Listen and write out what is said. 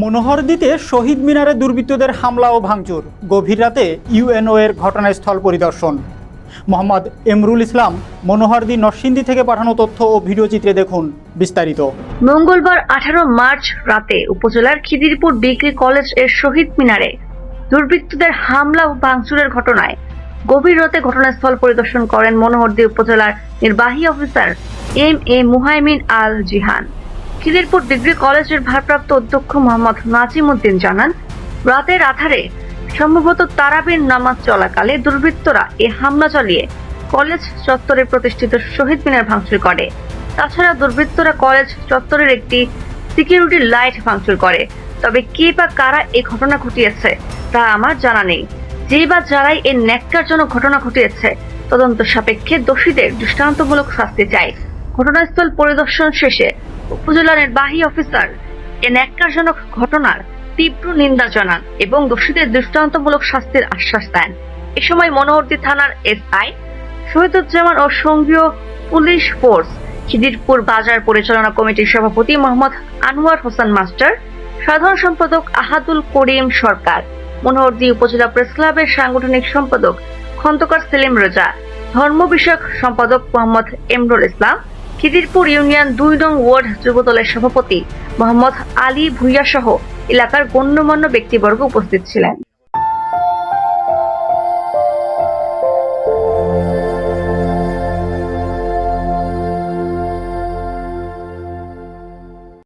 মনোহরদীতে শহীদ মিনারে দুর্বৃত্তদের হামলা ও ভাঙচুর। গভীর রাতে ইউএনও এর ঘটনাস্থল পরিদর্শন। মোহাম্মদ এমরুল ইসলাম মনোহরদী নরসিংদী থেকে পাঠানো তথ্য ও ভিডিও চিত্রে দেখুন বিস্তারিত। মঙ্গলবার আঠারো মার্চ রাতে উপজেলার খিদিরপুর ডিগ্রি কলেজের শহীদ মিনারে দুর্বৃত্তদের হামলা ও ভাঙচুরের ঘটনায় গভীর রাতে ঘটনাস্থল পরিদর্শন করেন মনোহরদী উপজেলার নির্বাহী officer M A Muhaimin Al Jihan. Khidirpur degree কলেজের ভারপ্রাপ্ত অধ্যক্ষ মোহাম্মদ নাজিম উদ্দিন জানান, রাতের আধারে সম্ভবত তারাবির নামাজ চলাকালে দুর্বৃত্তরা এ হামলা চালিয়ে কলেজ চত্বরে প্রতিষ্ঠিত শহীদ মিনার ভাঙচুর করে। তাছাড়া দুর্বৃত্তরা কলেজ চত্বরের একটি সিকিউরিটি লাইট ভাঙচুর করে। তবে কে বা কারা এই ঘটনা ঘটিয়েছে তা আমার জানা নেই। যে বা যারাই এই ন্যাক্কারজনক ঘটনা ঘটিয়েছে, তদন্ত সাপেক্ষে দোষীদের দৃষ্টান্তমূলক শাস্তি চাই। ঘটনাস্থল পরিদর্শন শেষে উপজেলা নির্বাহী অফিসার, এ ন্যাক্কারজনক ঘটনার তীব্র নিন্দা জানান এবং দোষীদের দৃষ্টান্তমূলক শাস্তির আশ্বাস দেন। এ সময় মনোহরদী থানার এসআই শহীদুজ্জামান ও সঙ্গীয় পুলিশ ফোর্স খিদিরপুর বাজার পরিচালনা কমিটির সভাপতি মোহাম্মদ আনোয়ার হোসেন মাস্টার, সাধারণ সম্পাদক আহাদুল করিম সরকার, মনোহরদী উপজেলা প্রেস ক্লাবের সাংগঠনিক সম্পাদক খন্দকার সেলিম রেজা, ধর্ম বিষয়ক সম্পাদক মোহাম্মদ এমরুল ইসলাম খিদিরপুর ইউনিয়ন দুই নং ওয়ার্ড যুবদলের সভাপতি মোহাম্মদ আলী ভুইয়া সহ এলাকার গণ্যমান্য ব্যক্তিবর্গ উপস্থিত ছিলেন।